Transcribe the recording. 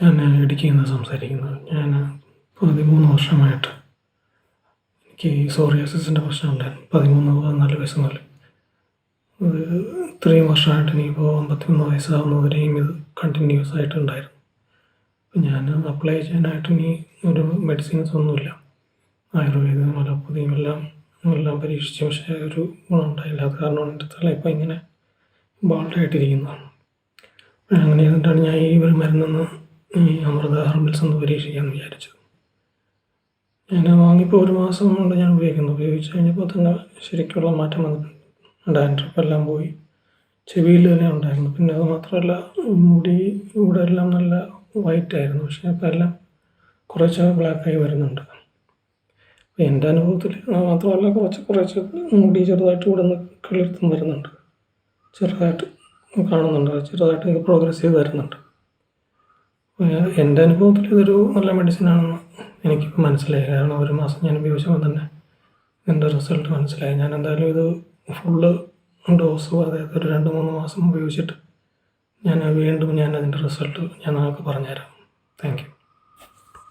ഞാൻ ഇടുക്കിയിൽ നിന്ന് സംസാരിക്കുന്നത് ഞാൻ പതിമൂന്ന് വർഷമായിട്ട് എനിക്ക് പ്രശ്നം ഉണ്ടായിരുന്നു പതിമൂന്ന് പതിനാല് വയസ്സ് മുതൽ. അത് ഇത്രയും വർഷമായിട്ട് എനിക്കിപ്പോൾ അമ്പത്തിമൂന്ന് വയസ്സാവുന്നവരെയും ഇത് കണ്ടിന്യൂസ് ആയിട്ടുണ്ടായിരുന്നു അപ്പം ഞാൻ അപ്ലൈ ചെയ്യാനായിട്ട് ഇനി ഒരു മെഡിസിൻസ് ഒന്നുമില്ല. ആയുർവേദം അലോപ്പതിയും എല്ലാം എല്ലാം പരീക്ഷിച്ചു പക്ഷേ ഒരു ഗുണമുണ്ടായില്ല അത് കാരണമാണ് എന്റെ തല ഇപ്പം ഇങ്ങനെ ബാൾഡായിട്ടിരിക്കുന്നതാണ് അങ്ങനെ എന്നിട്ടാണ് ഞാൻ ഈ ഒരു മരുന്നൊന്ന് ഈ അമൃത ഹെർബൽസ് ഒന്ന് പരീക്ഷിക്കാമെന്ന് വിചാരിച്ചു. ഞാൻ വാങ്ങിയപ്പോൾ ഒരു മാസം കൊണ്ട് ഞാൻ ഉപയോഗിക്കുന്നു. ഉപയോഗിച്ച് കഴിഞ്ഞപ്പോൾ തന്നെ ശരിക്കുള്ള മാറ്റം വന്നിട്ടുണ്ട്. ഡാൻഡ്രഫ് എല്ലാം പോയി. ചെവിയിൽ തന്നെ ഉണ്ടായിരുന്നു. പിന്നെ അത് മാത്രമല്ല മുടി ഇവിടെ എല്ലാം നല്ല വൈറ്റ് ആയിരുന്നു. പക്ഷേ ഇപ്പം എല്ലാം കുറച്ച് ബ്ലാക്കായി വരുന്നുണ്ട്. അപ്പോൾ എന്റെ അനുഭവത്തിൽ മാത്രമല്ല കുറച്ച് കുറച്ച് മുടി ചെറുതായിട്ട് ഇവിടെ നിന്ന് കിളിർത്തും വരുന്നുണ്ട്. ചെറുതായിട്ട് കാണുന്നുണ്ട്. ചെറുതായിട്ട് പ്രോഗ്രസ് ചെയ്ത് വരുന്നുണ്ട്. എന്റെ അനുഭവത്തിൽ ഇതൊരു നല്ല മെഡിസിൻ ആണെന്ന് എനിക്കിപ്പോൾ മനസ്സിലായി. കാരണം ഒരു മാസം ഞാൻ ഉപയോഗിച്ചപ്പോൾ തന്നെ എന്റെ റിസൾട്ട് മനസ്സിലായി. ഞാൻ എന്തായാലും ഇത് ഫുള്ള് ഡോസ് അതായത് ഒരു രണ്ട് മൂന്ന് മാസം ഉപയോഗിച്ചിട്ട് ഞാൻ വീണ്ടും ഞാൻ അതിന്റെ റിസൾട്ട് ഞാൻ നിങ്ങൾക്ക് പറഞ്ഞുതരാം. Thank you